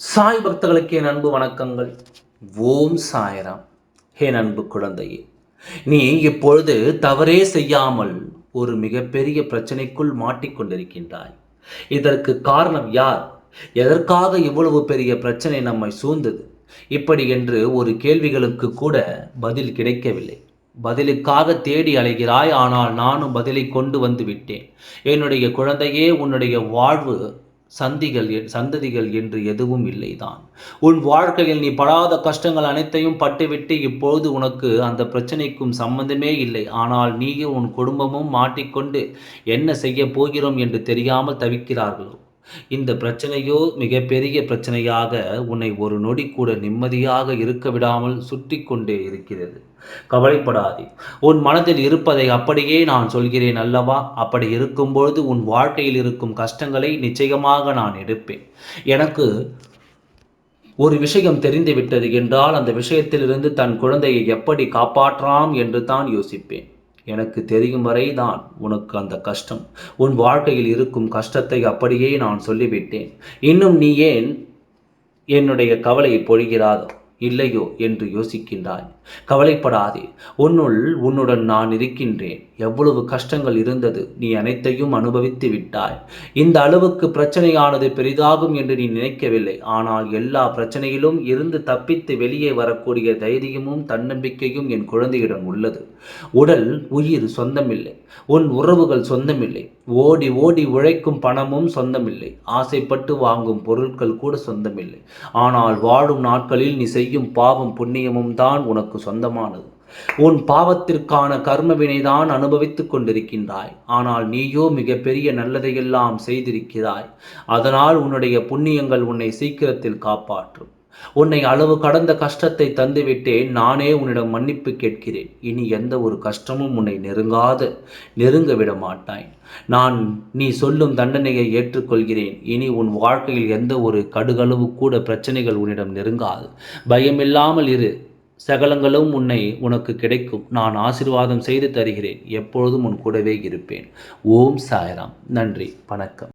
சாய் பக்தர்களுக்கு என் அன்பு வணக்கங்கள். ஓம் சாயராம். என் அன்பு குழந்தையே நீ இப்பொழுது தவறே செய்யாமல் ஒரு மிகப்பெரிய பிரச்சனைக்குள் மாட்டிக்கொண்டிருக்கின்றாய் இதற்கு காரணம் யார்? எதற்காக இவ்வளவு பெரிய பிரச்சனை நம்மை சூழ்ந்தது? இப்படி என்று ஒரு கேள்விகளுக்கு கூட பதில் கிடைக்கவில்லை. பதிலுக்காக தேடி அலைகிறாய் ஆனால் நானும் பதிலை கொண்டு வந்து விட்டேன். என்னுடைய குழந்தையே உன்னுடைய வாழ்வு சந்திகள் சந்ததிகள் என்று எதுவும் இல்லைதான். உன் வாழ்க்கையில் நீ படாத கஷ்டங்கள் அனைத்தையும் பட்டுவிட்டு இப்பொழுது உனக்கு அந்த பிரச்சனைக்கும் சம்பந்தமே இல்லை. ஆனால் நீயும் உன் குடும்பமும் மாட்டிக்கொண்டு என்ன செய்ய போகிறோம் என்று தெரியாமல் தவிக்கிறார்களோ? இந்த பிரச்சனையோ மிகப்பெரிய பிரச்சனையாக உன்னை ஒரு நொடி கூட நிம்மதியாக இருக்க விடாமல் சுற்றி கொண்டே இருக்கிறது. கவலைப்படாதே. உன் மனதில் இருப்பதை அப்படியே நான் சொல்கிறேன் அல்லவா? அப்படி இருக்கும்பொழுது உன் வாழ்க்கையில் இருக்கும் கஷ்டங்களை நிச்சயமாக நான் எடுப்பேன். எனக்கு ஒரு விஷயம் தெரிந்துவிட்டது என்றால் அந்த விஷயத்திலிருந்து தன் குழந்தையை எப்படி காப்பாற்றலாம் என்று தான் யோசிப்பேன். எனக்கு தெரியும் வரை தான் உனக்கு அந்த கஷ்டம். உன் வாழ்க்கையில் இருக்கும் கஷ்டத்தை அப்படியே நான் சொல்லிவிட்டேன். இன்னும் நீ ஏன் என்னுடைய கவலையை பொழிகிறாதோ? இல்லையோ என்று யோசிக்கின்றாய். கவலைப்படாதே. உன்னுள் உன்னுடன் நான் இருக்கின்றேன். எவ்வளவு கஷ்டங்கள் இருந்தது நீ அனைத்தையும் அனுபவித்து விட்டாய். இந்த அளவுக்கு பிரச்சனையானது பெரிதாகும் என்று நீ நினைக்கவில்லை. ஆனால் எல்லா பிரச்சனையிலும் இருந்து தப்பித்து வெளியே வரக்கூடிய தைரியமும் தன்னம்பிக்கையும் என் குழந்தையிடம் உள்ளது. உடல் உயிர் சொந்தமில்லை. உன் உறவுகள் சொந்தமில்லை. ஓடி ஓடி உழைக்கும் பணமும் சொந்தமில்லை. ஆசைப்பட்டு வாங்கும் பொருட்கள் கூட சொந்தமில்லை. ஆனால் வாழும் நாட்களில் நீ செய்யும் பாவம் புண்ணியமும் தான் உனக்கு சொந்தமானது. உன் பாவத்திற்கான கர்மவினை தான் அனுபவித்துக் கொண்டிருக்கின்றாய். ஆனால் நீயோ மிகப்பெரிய நல்லதையெல்லாம் செய்திருக்கிறாய். அதனால் உன்னுடைய புண்ணியங்கள் உன்னை சீக்கிரத்தில் காப்பாற்றும். உன்னை அளவு கடந்த கஷ்டத்தை தந்துவிட்டேன். நானே உன்னிடம் மன்னிப்பு கேட்கிறேன். இனி எந்த ஒரு கஷ்டமும் உன்னை நெருங்காத நெருங்க விட மாட்டாய். நான் நீ சொல்லும் தண்டனையை ஏற்றுக்கொள்கிறேன். இனி உன் வாழ்க்கையில் எந்த ஒரு கடுகளவு கூட பிரச்சனைகள் உன்னிடம் நெருங்காது. பயமில்லாமல் இரு. சகலங்களும் உன்னை உனக்கு கிடைக்கும். நான் ஆசிர்வாதம் செய்து தருகிறேன். எப்பொழுதும் உன் கூடவே இருப்பேன். ஓம் சாய்ராம். நன்றி. வணக்கம்.